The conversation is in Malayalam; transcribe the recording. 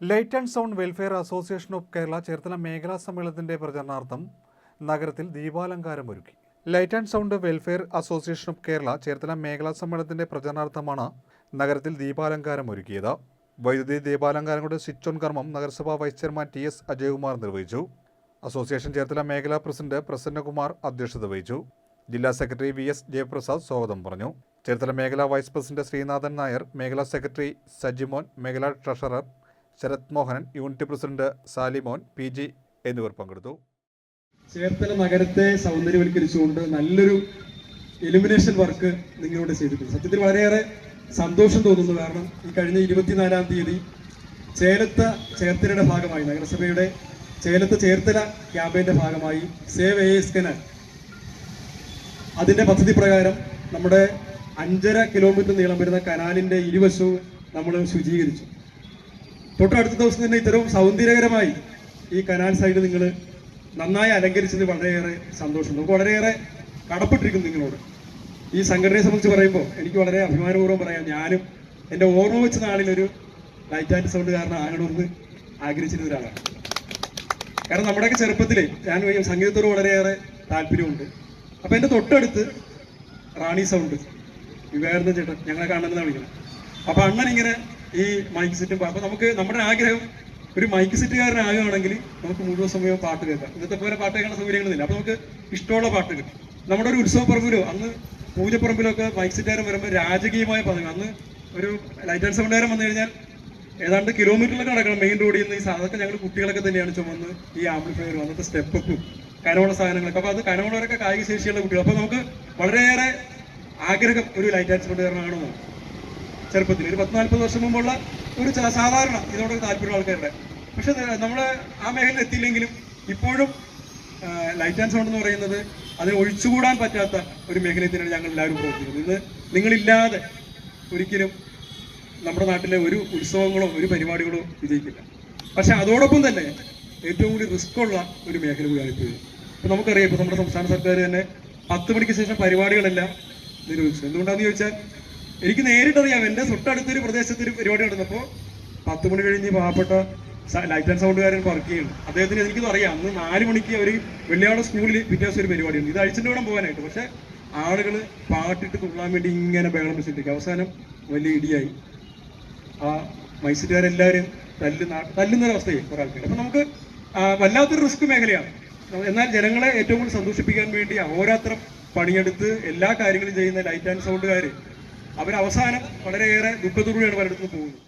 Light and sound welfare association of Kerala Cherthala മേഖലാ സമ്മേളനത്തിന്റെ പ്രചരണാർത്ഥം നഗരത്തിൽ ദീപാലങ്കാരം ഒരുക്കി. Light and sound welfare association of Kerala Cherthala മേഖലാ സമ്മേളനത്തിന്റെ പ്രചരണാർത്ഥമാണ് നഗരത്തിൽ ദീപാലങ്കാരം ഒരുക്കിയത്. വൈദ്യുതി ദീപാലങ്കാരങ്ങളുടെ സ്വിച്ച് ഓൺ കർമ്മം നഗരസഭാ vice chairman T S Ajayakumar നിർവഹിച്ചു. അസോസിയേഷൻ ചേർത്തല മേഖലാ പ്രസിഡന്റ് പ്രസന്നകുമാർ അധ്യക്ഷത വഹിച്ചു. ജില്ലാ സെക്രട്ടറി വി എസ് ജയപ്രസാദ് സ്വാഗതം പറഞ്ഞു. ചേർത്തല മേഖലാ വൈസ് പ്രസിഡന്റ് ശ്രീനാഥൻ നായർ മേഖലാ സെക്രട്ടറി സജിമോൻ മേഖലാ treasurer Sarath Mohanan unit president Salimon P G എന്നിവർ പങ്കെടുത്തു. ചേർത്തല നഗരത്തെ സൗന്ദര്യവൽക്കരിച്ചുകൊണ്ട് നല്ലൊരു എലിമിനേഷൻ വർക്ക് നിങ്ങളോട് ചെയ്തിട്ടുണ്ട്. സത്യത്തിൽ വളരെയേറെ സന്തോഷം തോന്നുന്നു. കാരണം ഈ കഴിഞ്ഞ ഇരുപത്തിനാലാം തീയതി ചേലത്ത ചേർത്തലയുടെ ഭാഗമായി നഗരസഭയുടെ ചേലത്ത ചേർത്തല ക്യാമ്പയിന്റെ ഭാഗമായി സേവ് എ എസ് കനാൽ അതിന്റെ പദ്ധതി പ്രകാരം നമ്മുടെ അഞ്ചര കിലോമീറ്റർ നീളം വരുന്ന കനാലിന്റെ ഇരുവശവും നമ്മൾ ശുചീകരിച്ചു. തൊട്ടടുത്ത ദിവസം തന്നെ ഇത്തരം സൗന്ദര്യകരമായി ഈ കനാൽ സൈഡ് നിങ്ങൾ നന്നായി അലങ്കരിച്ചത് വളരെയേറെ സന്തോഷം നമുക്ക് വളരെയേറെ കടപ്പെട്ടിരിക്കുന്നു നിങ്ങളോട്. ഈ സംഘടനയെ സംബന്ധിച്ച് പറയുമ്പോൾ എനിക്ക് വളരെ അഭിമാനപൂർവം പറയാം. ഞാനും എന്റെ ഓർമ്മ വെച്ച നാളിലൊരു ലൈറ്റ് ആൻഡ് സൗണ്ട് കാരണം ആകണമെന്ന് ആഗ്രഹിച്ചിരുന്ന ഒരാളാണ്. കാരണം നമ്മുടെയൊക്കെ ചെറുപ്പത്തിൽ ഞാൻ സംഗീതത്തോട് വളരെയേറെ താല്പര്യമുണ്ട്. അപ്പം എന്റെ തൊട്ടടുത്ത് റാണി സൗണ്ട് വിവേകാനന്ദ ചേട്ടൻ ഞങ്ങളെ കാണുന്നതാണ് വിളിക്കുന്നത്. അപ്പോൾ അണ്ണൻ ഇങ്ങനെ ഈ മൈക്ക് സെറ്റ് അപ്പൊ നമുക്ക് നമ്മുടെ ആഗ്രഹം ഒരു മൈക്ക് സെറ്റുകാരനാകുകയാണെങ്കിൽ നമുക്ക് മുഴുവൻ സമയവും പാട്ട് കേൾക്കാം. ഇന്നത്തെ പോലെ പാട്ട് കേൾക്കുന്ന സൗകര്യങ്ങളൊന്നുമില്ല. അപ്പൊ നമുക്ക് ഇഷ്ടമുള്ള പാട്ടുകൾ. നമ്മുടെ ഒരു ഉത്സവപ്പറമ്പിലോ അന്ന് പൂജപ്പറമ്പിലോ ഒക്കെ മൈക്ക് സെറ്റുകാരൻ വരുമ്പോൾ രാജകീയമായ പദങ്ങൾ അന്ന് ഒരു ലൈറ്റ് ആൻഡ് സൗണ്ടുകാരൻ വന്നു കഴിഞ്ഞാൽ ഏതാണ്ട് കിലോമീറ്ററിലൊക്കെ നടക്കണം മെയിൻ റോഡിൽ നിന്ന് ഈ സാധനമൊക്കെ ഞങ്ങൾ കുട്ടികളൊക്കെ തന്നെയാണ് ചുമന്ന് ഈ ആംപ്ലിഫയറും അന്നത്തെ സ്റ്റെപ്പും കനമുള്ള സാധനങ്ങളൊക്കെ. അപ്പൊ അത് കനമുള്ളവരൊക്കെ കായിക ശേഷിയുള്ള കുട്ടികൾ. അപ്പൊ നമുക്ക് വളരെയേറെ ആഗ്രഹം ഒരു ലൈറ്റ് ആൻഡ് സൗണ്ടുകാരനാകണമെന്നാണ് ചെറുപ്പത്തിൽ. ഒരു പത്ത് നാൽപ്പത് വർഷം മുമ്പുള്ള ഒരു സാധാരണ ഇതിനോട് താല്പര്യമുള്ള ആൾക്കാരുടെ പക്ഷെ നമ്മൾ ആ മേഖലയിൽ എത്തിയില്ലെങ്കിലും ഇപ്പോഴും ലൈറ്റ് ആൻഡ് സൗണ്ട് എന്ന് പറയുന്നത് അതിന് ഒഴിച്ചുകൂടാൻ പറ്റാത്ത ഒരു മേഖലയിൽ തന്നെയാണ് ഞങ്ങൾ എല്ലാവരും പ്രവർത്തിക്കുന്നത്. ഇന്ന് നിങ്ങളില്ലാതെ ഒരിക്കലും നമ്മുടെ നാട്ടിലെ ഒരു ഉത്സവങ്ങളോ ഒരു പരിപാടികളോ വിജയിക്കില്ല. പക്ഷെ അതോടൊപ്പം തന്നെ ഏറ്റവും കൂടി റിസ്ക് ഉള്ള ഒരു മേഖല കൂടിയാണ് ഇപ്പോൾ. ഇപ്പൊ നമുക്കറിയാം ഇപ്പൊ നമ്മുടെ സംസ്ഥാന സർക്കാർ തന്നെ പത്ത് മണിക്ക് ശേഷം പരിപാടികളെല്ലാം നിരോധിച്ചു എന്തുകൊണ്ടാന്ന് ചോദിച്ചാൽ എനിക്ക് നേരിട്ടറിയാം. എന്റെ തൊട്ടടുത്തൊരു പ്രദേശത്ത് ഒരു പരിപാടി നടന്നപ്പോൾ പത്ത് മണി കഴിഞ്ഞ് പാവപ്പെട്ട ലൈറ്റ് ആൻഡ് സൗണ്ട് സൗണ്ടുകാരൻ വർക്ക് ചെയ്യുന്നു. അദ്ദേഹത്തിന് എനിക്കിത് അറിയാം. അന്ന് നാല് മണിക്ക് അവർ വെള്ളിയാട് സ്കൂളിൽ പിറ്റേ ദിവസം ഒരു പരിപാടിയുണ്ട് ഇത് അഴിച്ചിട്ട് വേണം പോകാനായിട്ട്. പക്ഷെ ആളുകൾ പാട്ടിട്ട് തുള്ളാൻ വേണ്ടി ഇങ്ങനെ ബഹളം വെച്ചിട്ടേക്ക്. അവസാനം വലിയ ഇടിയായി. ആ മൈസൂരുകാരെല്ലാവരും തല്ലുന്ന തല്ലുന്നൊരവസ്ഥയായി കുറെ ആൾക്കാർ അപ്പൊ നമുക്ക് വല്ലാത്തൊരു റിസ്ക് മേഖലയാണ്. എന്നാൽ ജനങ്ങളെ ഏറ്റവും കൂടുതൽ സന്തോഷിപ്പിക്കാൻ വേണ്ടി അഹോരാത്രം പണിയെടുത്ത് എല്ലാ കാര്യങ്ങളും ചെയ്യുന്ന ലൈറ്റ് ആൻഡ് സൗണ്ടുകാർ അവർ അവസാനം വളരെയേറെ ദുഃഖത്തോടുകൂടിയാണ് പലയിടത്തും പോകുന്നത്.